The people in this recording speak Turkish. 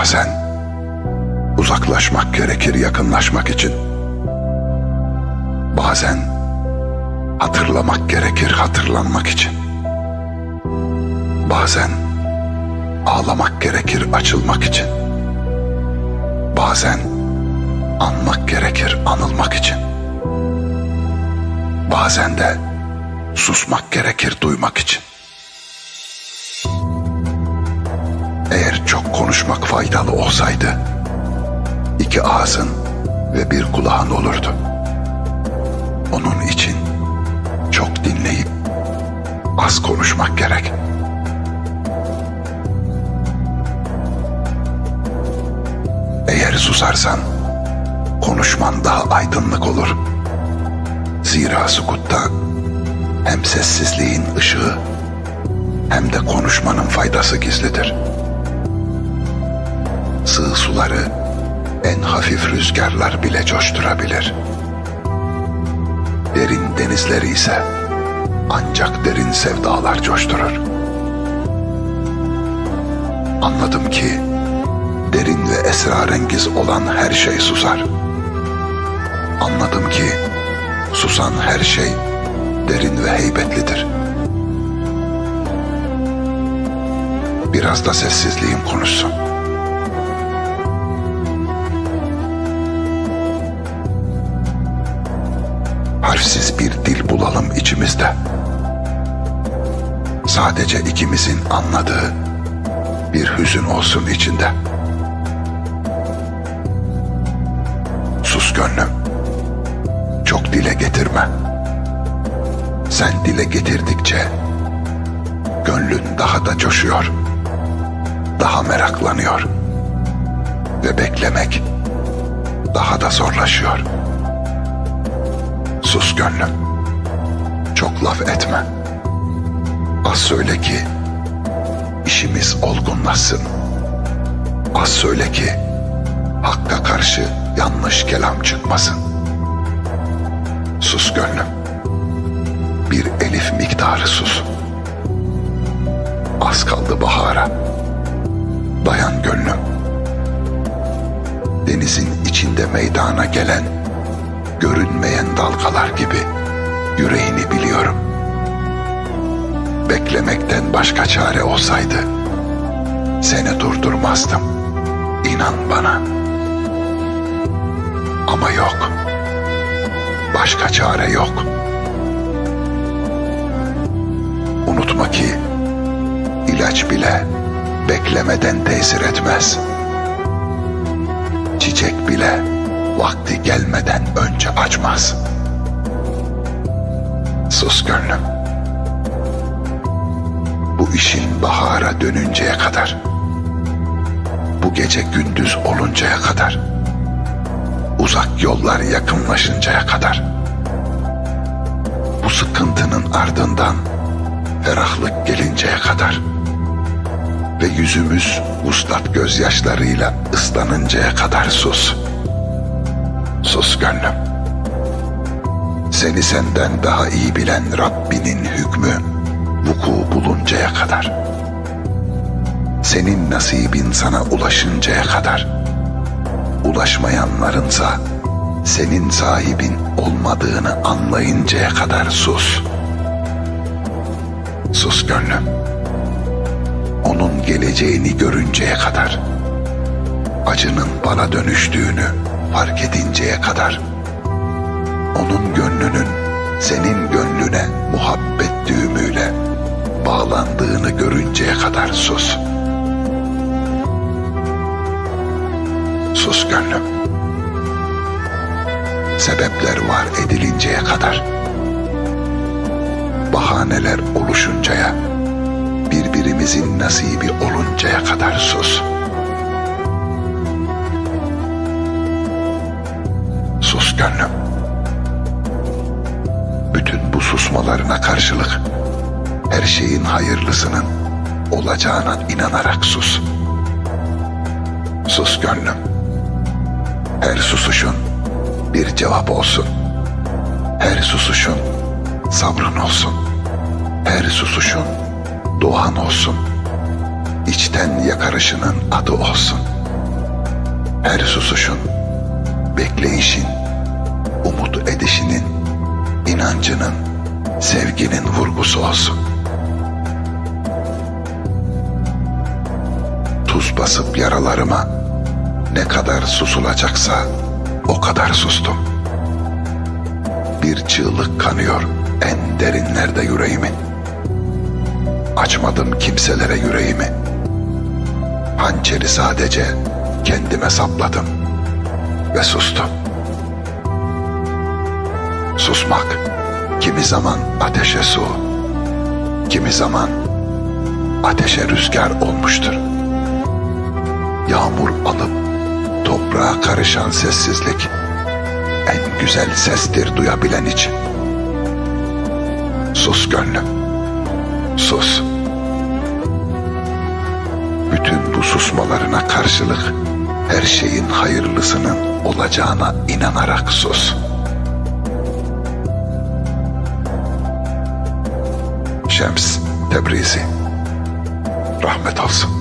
Bazen uzaklaşmak gerekir yakınlaşmak için. Bazen hatırlamak gerekir hatırlanmak için. Bazen ağlamak gerekir açılmak için. Bazen anmak gerekir anılmak için. Bazen de susmak gerekir duymak için. Konuşmak faydalı olsaydı, iki ağzın ve bir kulağın olurdu. Onun için çok dinleyip az konuşmak gerek. Eğer susarsan konuşman daha aydınlık olur. Zira sukutta hem sessizliğin ışığı hem de konuşmanın faydası gizlidir. Sığ suları en hafif rüzgarlar bile coşturabilir. Derin denizleri ise ancak derin sevdalar coşturur. Anladım ki derin ve esrarengiz olan her şey susar. Anladım ki susan her şey derin ve heybetlidir. Biraz da sessizliğim konuşsun. Harfsiz bir dil bulalım içimizde. Sadece ikimizin anladığı bir hüzün olsun içinde. Sus gönlüm. Çok dile getirme. Sen dile getirdikçe gönlün daha da coşuyor. Daha meraklanıyor. Ve beklemek daha da zorlaşıyor. Sus gönlüm. Çok laf etme. Az söyle ki işimiz olgunlaşsın. Az söyle ki hakka karşı yanlış kelam çıkmasın. Sus gönlüm. Bir elif miktarı sus. Az kaldı bahara. Dayan gönlüm. Denizin içinde meydana gelen görünmeyen dalgalar gibi yüreğini biliyorum. Beklemekten başka çare olsaydı seni durdurmazdım. İnan bana. Ama yok. Başka çare yok. Unutma ki ilaç bile beklemeden tesir etmez. Çiçek bile vakti gelmeden önce açmaz. Sus gönlüm. Bu işin bahara dönünceye kadar, bu gece gündüz oluncaya kadar, uzak yollar yakınlaşıncaya kadar, bu sıkıntının ardından ferahlık gelinceye kadar ve yüzümüz uslat gözyaşlarıyla ıslanıncaya kadar sus. Sus gönlüm. Seni senden daha iyi bilen Rabbinin hükmü vuku buluncaya kadar. Senin nasibin sana ulaşıncaya kadar. Ulaşmayanlarınsa senin sahibin olmadığını anlayıncaya kadar sus. Sus gönlüm. Onun geleceğini görünceye kadar. Acının bana dönüştüğünü fark edinceye kadar. Onun gönlünün senin gönlüne muhabbet düğümüyle bağlandığını görünceye kadar sus. Sus gönlüm. Sebepler var edilinceye kadar. Bahaneler oluşuncaya, birbirimizin nasibi oluncaya kadar sus. Gönlüm. Bütün bu susmalarına karşılık her şeyin hayırlısının olacağına inanarak sus. Sus gönlüm. Her susuşun bir cevap olsun. Her susuşun sabrın olsun. Her susuşun duan olsun. İçten yakarışının adı olsun. her susuşun, bekleyişin, umut edişinin, inancının, sevginin vurgusu olsun. Tuz basıp yaralarıma ne kadar susulacaksa o kadar sustum. Bir çığlık kanıyor en derinlerde yüreğimin. Açmadım kimselere yüreğimi. Hançeri sadece kendime sapladım ve sustum. Susmak kimi zaman ateşe su, kimi zaman ateşe rüzgar olmuştur. Yağmur alıp toprağa karışan sessizlik en güzel sestir duyabilen için. Sus gönlüm, sus. Bütün bu susmalarına karşılık her şeyin hayırlısının olacağına inanarak sus. Şems Tebrizi Rahmet olsun.